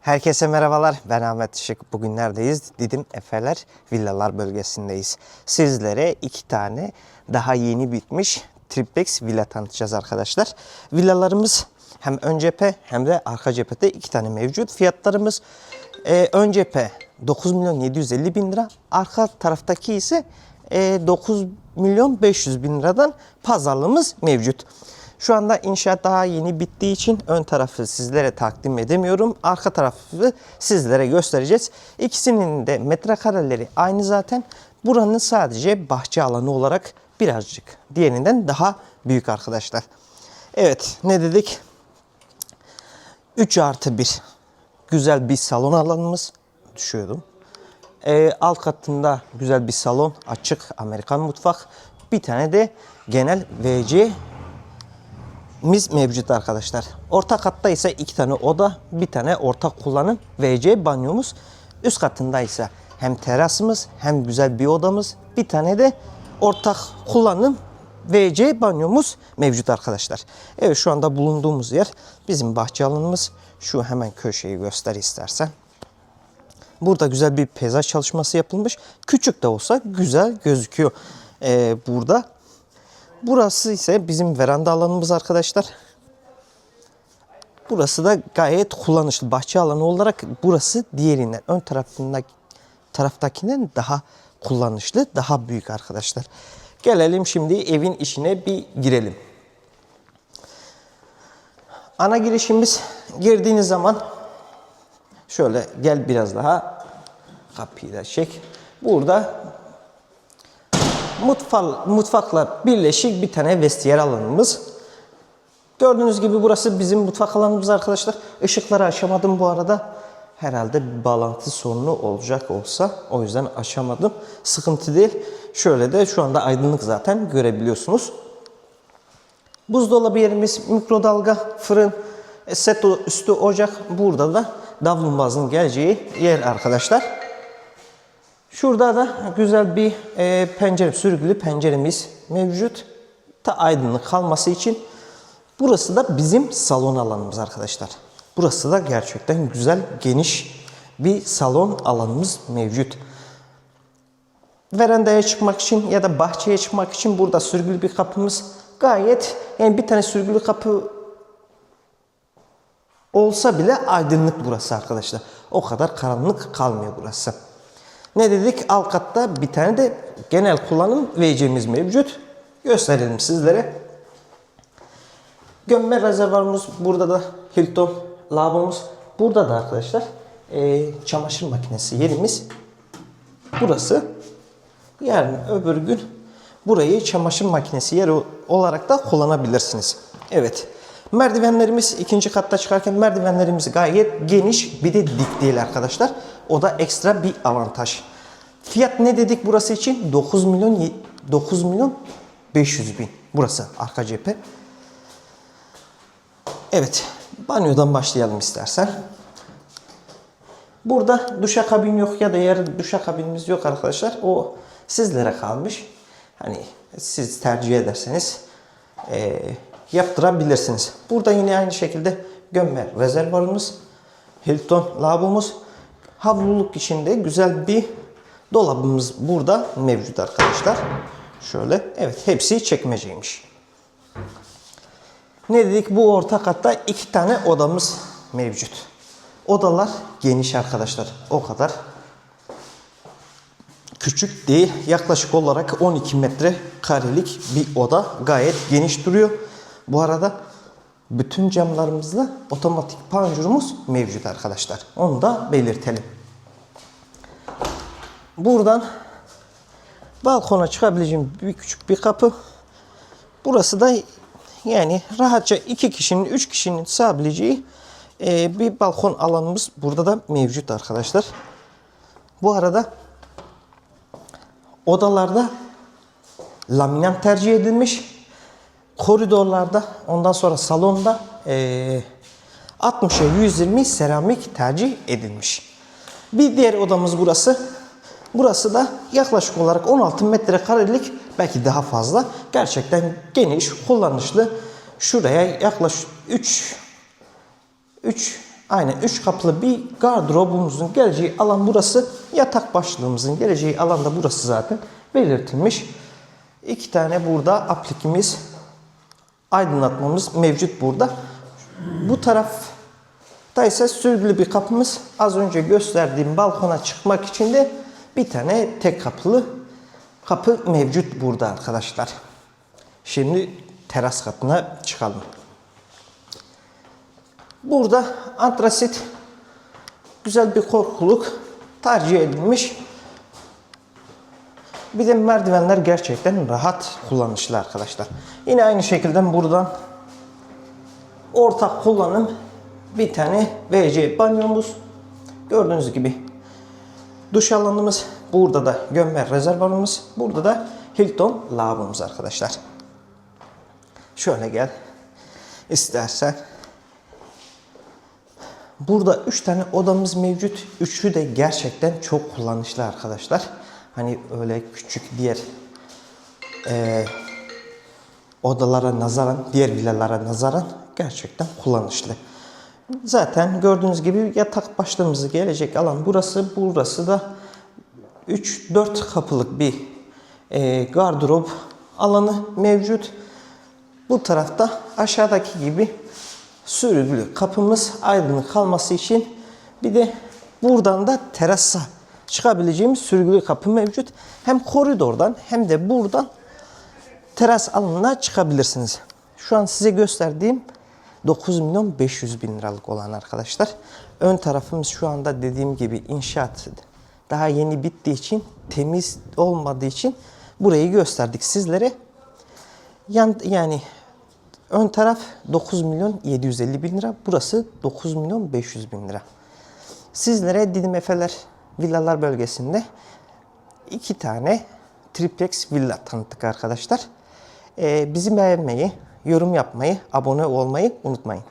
Herkese merhabalar. Ben Ahmet Işık. Bugün neredeyiz? Didim Efeler Villalar bölgesindeyiz. Sizlere iki tane daha yeni bitmiş triplex villa tanıtacağız arkadaşlar. Villalarımız hem ön cephe hem de arka cephede iki tane mevcut. Fiyatlarımız e, ön cephe 9 milyon 750 bin lira. Arka taraftaki ise e, 9 milyon 500 bin liradan pazarlığımız mevcut. Şu anda inşaat daha yeni bittiği için ön tarafı sizlere takdim edemiyorum. Arka tarafı sizlere göstereceğiz. İkisinin de metrekareleri aynı zaten. Buranın sadece bahçe alanı olarak birazcık diğerinden daha büyük arkadaşlar. Evet ne dedik? 3 artı 1 güzel bir salon alanımız düşüyordum. Ee, alt katında güzel bir salon, açık Amerikan mutfak. Bir tane de genel WC mis mevcut arkadaşlar. Orta katta ise iki tane oda, bir tane ortak kullanım WC banyomuz. Üst katında ise hem terasımız hem güzel bir odamız, bir tane de ortak kullanım WC banyomuz mevcut arkadaşlar. Evet şu anda bulunduğumuz yer bizim bahçe alanımız. Şu hemen köşeyi göster istersen. Burada güzel bir peyzaj çalışması yapılmış. Küçük de olsa güzel gözüküyor ee, burada. Burası ise bizim veranda alanımız arkadaşlar. Burası da gayet kullanışlı bahçe alanı olarak burası diğerinden ön tarafındaki taraftakinden daha kullanışlı, daha büyük arkadaşlar. Gelelim şimdi evin içine bir girelim. Ana girişimiz girdiğiniz zaman şöyle gel biraz daha kapıyı da çek. Burada mutfak, mutfakla birleşik bir tane vestiyer alanımız. Gördüğünüz gibi burası bizim mutfak alanımız arkadaşlar. Işıkları aşamadım bu arada. Herhalde bir bağlantı sorunu olacak olsa o yüzden aşamadım. Sıkıntı değil. Şöyle de şu anda aydınlık zaten görebiliyorsunuz. Buzdolabı yerimiz, mikrodalga, fırın, e, set üstü ocak. Burada da davlumbazın geleceği yer arkadaşlar. Şurada da güzel bir e, pencere, sürgülü penceremiz mevcut. Ta aydınlık kalması için. Burası da bizim salon alanımız arkadaşlar. Burası da gerçekten güzel, geniş bir salon alanımız mevcut. Verandaya çıkmak için ya da bahçeye çıkmak için burada sürgülü bir kapımız gayet yani bir tane sürgülü kapı olsa bile aydınlık burası arkadaşlar. O kadar karanlık kalmıyor burası. Ne dedik? Alt katta bir tane de genel kullanım WC'miz mevcut. Gösterelim sizlere. Gömme rezervuarımız burada da Hilton lavabomuz. Burada da arkadaşlar e, çamaşır makinesi yerimiz burası. Yarın öbür gün burayı çamaşır makinesi yeri olarak da kullanabilirsiniz. Evet. Merdivenlerimiz ikinci katta çıkarken merdivenlerimiz gayet geniş bir de dik değil arkadaşlar. O da ekstra bir avantaj. Fiyat ne dedik burası için? 9 milyon 9 milyon 500 bin. Burası arka cephe. Evet. Banyodan başlayalım istersen. Burada duşakabin yok ya da yer duşakabinimiz yok arkadaşlar. O sizlere kalmış. Hani siz tercih ederseniz e, yaptırabilirsiniz. Burada yine aynı şekilde gömme rezervuarımız, Hilton lavabomuz, havluluk içinde güzel bir dolabımız burada mevcut arkadaşlar. Şöyle evet hepsi çekmeceymiş. Ne dedik? Bu orta katta iki tane odamız mevcut. Odalar geniş arkadaşlar. O kadar küçük değil. Yaklaşık olarak 12 metre karelik bir oda. Gayet geniş duruyor. Bu arada bütün camlarımızda otomatik panjurumuz mevcut arkadaşlar. Onu da belirtelim. Buradan balkona çıkabileceğim bir küçük bir kapı. Burası da yani rahatça iki kişinin, üç kişinin sığabileceği e, bir balkon alanımız burada da mevcut arkadaşlar. Bu arada odalarda laminat tercih edilmiş. Koridorlarda ondan sonra salonda e, 60'a 120 seramik tercih edilmiş. Bir diğer odamız burası. Burası da yaklaşık olarak 16 metrekarelik belki daha fazla. Gerçekten geniş, kullanışlı. Şuraya yaklaşık 3 3 Aynen 3 kapılı bir gardırobumuzun geleceği alan burası. Yatak başlığımızın geleceği alan da burası zaten belirtilmiş. İki tane burada aplikimiz, aydınlatmamız mevcut burada. Bu tarafta ise sürgülü bir kapımız. Az önce gösterdiğim balkona çıkmak için de bir tane tek kapılı kapı mevcut burada arkadaşlar. Şimdi teras katına çıkalım. Burada antrasit güzel bir korkuluk tercih edilmiş. De merdivenler gerçekten rahat kullanışlı arkadaşlar. Yine aynı şekilde buradan ortak kullanım bir tane WC banyomuz. Gördüğünüz gibi duş alanımız. Burada da gömme rezervuarımız. Burada da Hilton lavabomuz arkadaşlar. Şöyle gel. İstersen. Burada 3 tane odamız mevcut. Üçü de gerçekten çok kullanışlı arkadaşlar. Hani öyle küçük diğer eee, odalara nazaran, diğer villalara nazaran gerçekten kullanışlı. Zaten gördüğünüz gibi yatak başlığımızı gelecek alan burası. Burası da 3-4 kapılık bir eee, gardırop alanı mevcut. Bu tarafta aşağıdaki gibi sürgülü kapımız aydınlık kalması için bir de buradan da terasa çıkabileceğimiz sürgülü kapı mevcut. Hem koridordan hem de buradan teras alanına çıkabilirsiniz. Şu an size gösterdiğim 9 milyon 500 bin liralık olan arkadaşlar. Ön tarafımız şu anda dediğim gibi inşaat daha yeni bittiği için temiz olmadığı için burayı gösterdik sizlere. Yan, yani ön taraf 9 milyon 750 bin lira. Burası 9 milyon 500 bin lira. Sizlere Didim Efeler Villalar bölgesinde iki tane triplex villa tanıttık arkadaşlar. Ee, bizi beğenmeyi, yorum yapmayı, abone olmayı unutmayın.